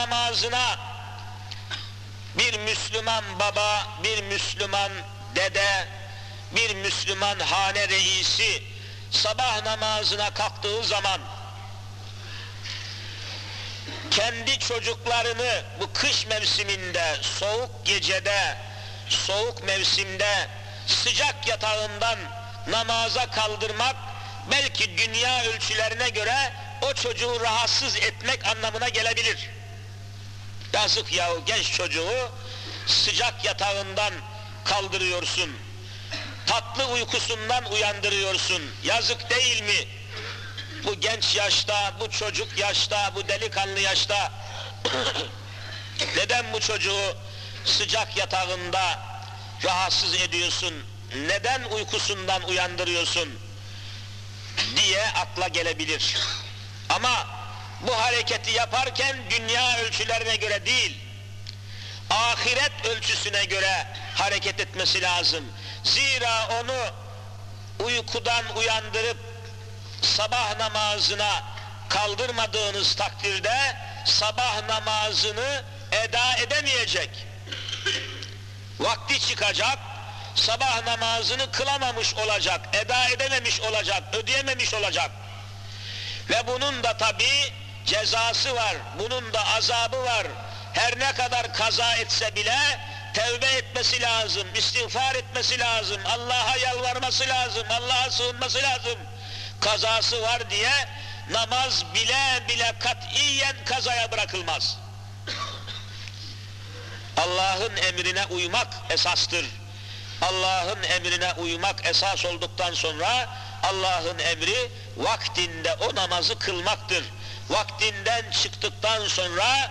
namazına bir Müslüman baba, bir Müslüman dede, bir Müslüman hane reisi sabah namazına kalktığı zaman kendi çocuklarını bu kış mevsiminde, soğuk gecede, soğuk mevsimde sıcak yatağından namaza kaldırmak belki dünya ölçülerine göre o çocuğu rahatsız etmek anlamına gelebilir. Yazık yahu genç çocuğu sıcak yatağından kaldırıyorsun. Tatlı uykusundan uyandırıyorsun. Yazık değil mi? Bu genç yaşta, bu çocuk yaşta, bu delikanlı yaşta neden bu çocuğu sıcak yatağında rahatsız ediyorsun? Neden uykusundan uyandırıyorsun? diye akla gelebilir. Ama bu hareketi yaparken dünya ölçülerine göre değil, ahiret ölçüsüne göre hareket etmesi lazım. Zira onu uykudan uyandırıp sabah namazına kaldırmadığınız takdirde sabah namazını eda edemeyecek. Vakti çıkacak, sabah namazını kılamamış olacak, eda edememiş olacak, ödeyememiş olacak. Ve bunun da tabi cezası var, bunun da azabı var. Her ne kadar kaza etse bile tevbe etmesi lazım, istiğfar etmesi lazım, Allah'a yalvarması lazım, Allah'a sığınması lazım. Kazası var diye namaz bile bile katiyen kazaya bırakılmaz. Allah'ın emrine uymak esastır. Allah'ın emrine uymak esas olduktan sonra Allah'ın emri vaktinde o namazı kılmaktır. Vaktinden çıktıktan sonra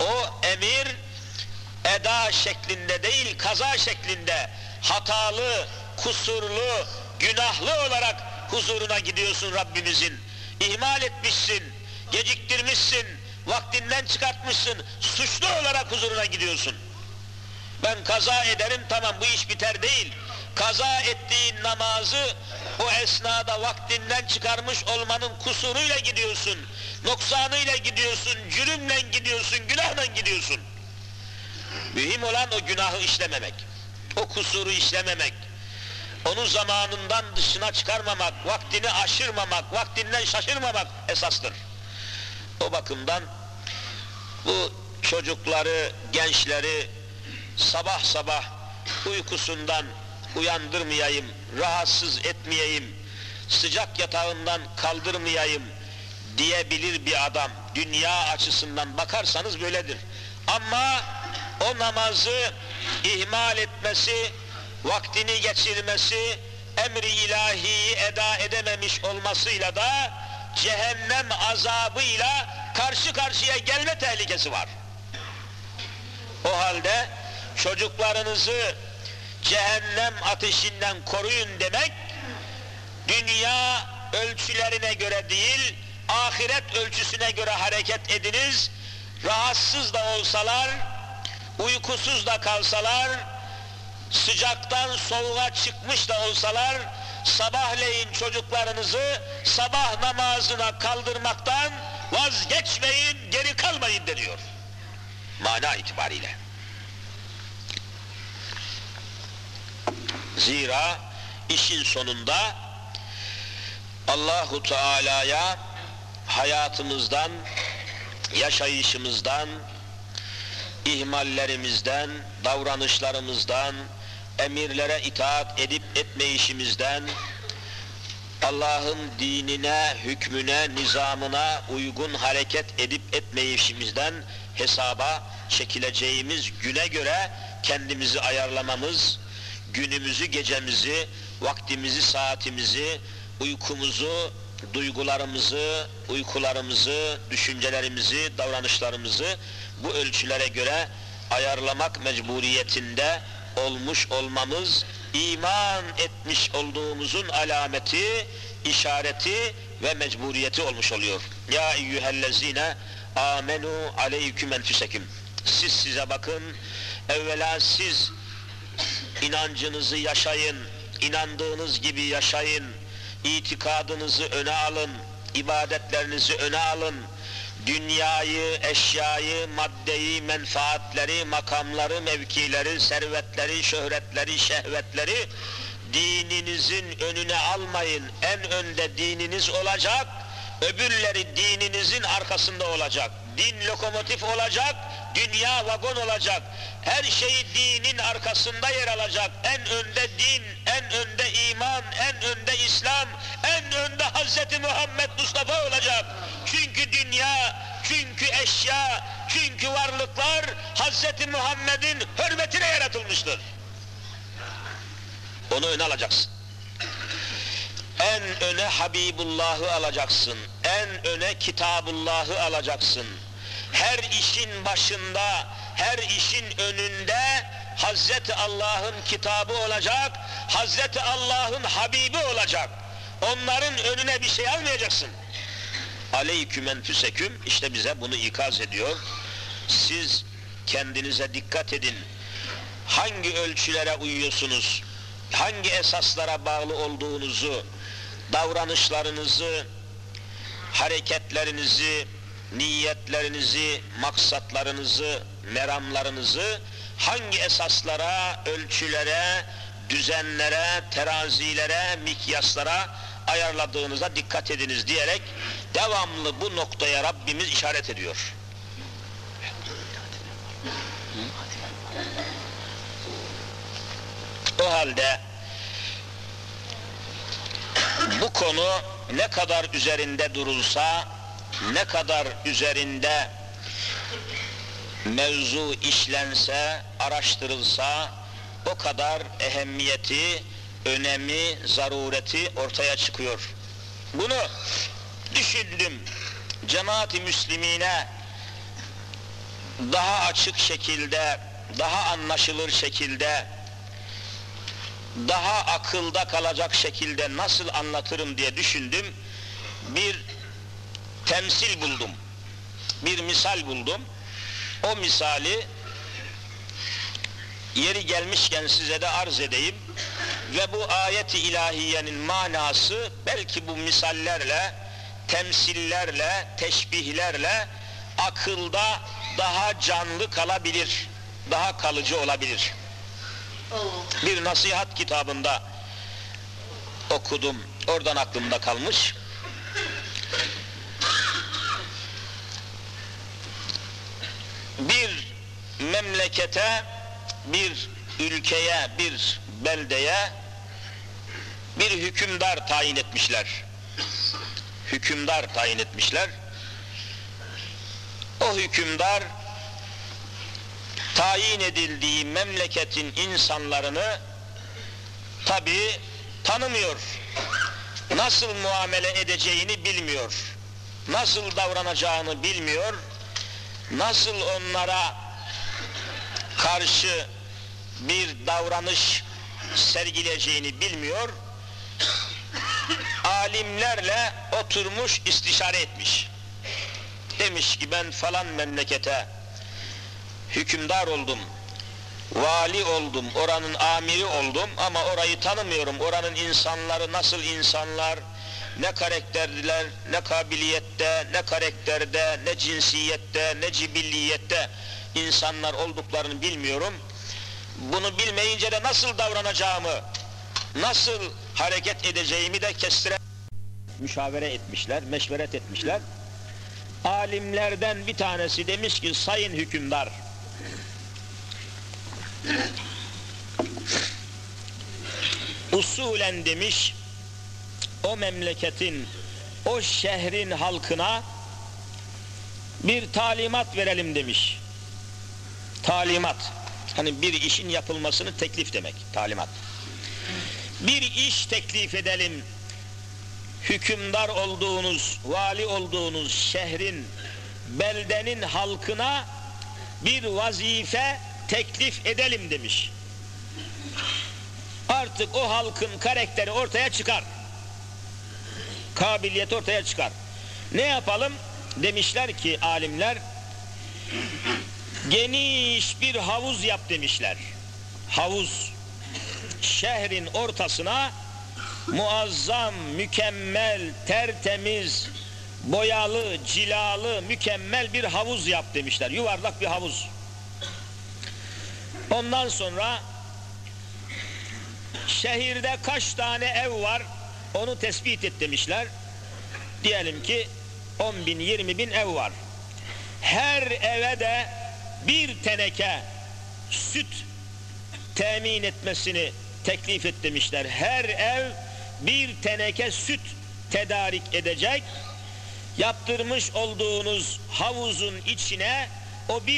o emir eda şeklinde değil kaza şeklinde hatalı, kusurlu, günahlı olarak huzuruna gidiyorsun Rabbimizin. İhmal etmişsin, geciktirmişsin, vaktinden çıkartmışsın, suçlu olarak huzuruna gidiyorsun. Ben kaza ederim tamam bu iş biter değil. Kaza ettiğin namazı o esnada vaktinden çıkarmış olmanın kusuruyla gidiyorsun. Noksanıyla gidiyorsun, cürümle gidiyorsun, günahla gidiyorsun. Mühim olan o günahı işlememek. O kusuru işlememek. Onu zamanından dışına çıkarmamak, vaktini aşırmamak, vaktinden şaşırmamak esastır. O bakımdan bu çocukları, gençleri sabah sabah uykusundan uyandırmayayım, rahatsız etmeyeyim, sıcak yatağından kaldırmayayım diyebilir bir adam. Dünya açısından bakarsanız böyledir. Ama o namazı ihmal etmesi, vaktini geçirmesi, emri ilahiyi eda edememiş olmasıyla da cehennem azabıyla karşı karşıya gelme tehlikesi var. O halde çocuklarınızı cehennem ateşinden koruyun demek, dünya ölçülerine göre değil, ahiret ölçüsüne göre hareket ediniz, rahatsız da olsalar, uykusuz da kalsalar, sıcaktan soğuğa çıkmış da olsalar, sabahleyin çocuklarınızı sabah namazına kaldırmaktan vazgeçmeyin, geri kalmayın deniyor. Mana itibariyle. Zira işin sonunda Allahu Teala'ya hayatımızdan, yaşayışımızdan, ihmallerimizden, davranışlarımızdan, emirlere itaat edip etmeyişimizden, Allah'ın dinine, hükmüne, nizamına uygun hareket edip etmeyişimizden hesaba çekileceğimiz güne göre kendimizi ayarlamamız, günümüzü, gecemizi, vaktimizi, saatimizi, uykumuzu, duygularımızı, uykularımızı, düşüncelerimizi, davranışlarımızı bu ölçülere göre ayarlamak mecburiyetinde olmuş olmamız iman etmiş olduğumuzun alameti, işareti ve mecburiyeti olmuş oluyor. Ya eyyühellezine amenu aleyküm enfüseküm. Siz size bakın, evvela siz inancınızı yaşayın, inandığınız gibi yaşayın, itikadınızı öne alın, ibadetlerinizi öne alın, dünyayı, eşyayı, maddeyi, menfaatleri, makamları, mevkileri, servetleri, şöhretleri, şehvetleri dininizin önüne almayın. En önde dininiz olacak, öbürleri dininizin arkasında olacak. Din lokomotif olacak, dünya vagon olacak. Her şey dinin arkasında yer alacak. En önde din, en önde iman, en önde İslam, en önde Hazreti Muhammed Mustafa olacak. Çünkü dünya, çünkü eşya, çünkü varlıklar Hazreti Muhammed'in hürmetine yaratılmıştır. Onu öne alacaksın. En öne Habibullah'ı alacaksın. En öne Kitabullah'ı alacaksın. Her işin başında, her işin önünde Hazreti Allah'ın kitabı olacak, Hazreti Allah'ın Habibi olacak. Onların önüne bir şey almayacaksın. Aleyküm enfüseküm işte bize bunu ikaz ediyor. Siz kendinize dikkat edin. Hangi ölçülere uyuyorsunuz? Hangi esaslara bağlı olduğunuzu, davranışlarınızı, hareketlerinizi, niyetlerinizi, maksatlarınızı, meramlarınızı hangi esaslara, ölçülere, düzenlere, terazilere, mikyaslara ayarladığınıza dikkat ediniz diyerek devamlı bu noktaya Rabbimiz işaret ediyor. O halde bu konu ne kadar üzerinde durulsa, ne kadar üzerinde mevzu işlense, araştırılsa o kadar ehemmiyeti, önemi, zarureti ortaya çıkıyor. Bunu düşündüm. Cemaat-i Müslimine daha açık şekilde, daha anlaşılır şekilde, daha akılda kalacak şekilde nasıl anlatırım diye düşündüm. Bir temsil buldum. Bir misal buldum. O misali yeri gelmişken size de arz edeyim ve bu ayeti ilahiyenin manası belki bu misallerle, temsillerle, teşbihlerle akılda daha canlı kalabilir, daha kalıcı olabilir. Bir nasihat kitabında okudum, oradan aklımda kalmış. Bir memlekete, bir ülkeye, bir beldeye bir hükümdar tayin etmişler. Hükümdar tayin etmişler. O hükümdar tayin edildiği memleketin insanlarını tabi tanımıyor. Nasıl muamele edeceğini bilmiyor. Nasıl davranacağını bilmiyor. Nasıl onlara karşı bir davranış sergileyeceğini bilmiyor. Alimlerle oturmuş istişare etmiş. Demiş ki ben falan memlekete hükümdar oldum, vali oldum, oranın amiri oldum ama orayı tanımıyorum. Oranın insanları nasıl insanlar, ne karakterliler, ne kabiliyette, ne karakterde, ne cinsiyette, ne cibilliyette insanlar olduklarını bilmiyorum. Bunu bilmeyince de nasıl davranacağımı, nasıl hareket edeceğimi de kestire müşavere etmişler, meşveret etmişler. Alimlerden bir tanesi demiş ki sayın hükümdar usulen demiş o memleketin o şehrin halkına bir talimat verelim demiş. Talimat. Hani bir işin yapılmasını teklif demek. Talimat. Bir iş teklif edelim. Hükümdar olduğunuz, vali olduğunuz şehrin, beldenin halkına bir vazife teklif edelim demiş. Artık o halkın karakteri ortaya çıkar. Kabiliyet ortaya çıkar. Ne yapalım? Demişler ki alimler, geniş bir havuz yap demişler. Havuz, şehrin ortasına muazzam, mükemmel, tertemiz, boyalı, cilalı, mükemmel bir havuz yap demişler. Yuvarlak bir havuz. Ondan sonra şehirde kaç tane ev var onu tespit et demişler. Diyelim ki 10 bin 20 bin ev var. Her eve de bir teneke süt temin etmesini teklif et demişler. Her ev bir teneke süt tedarik edecek. Yaptırmış olduğunuz havuzun içine o bir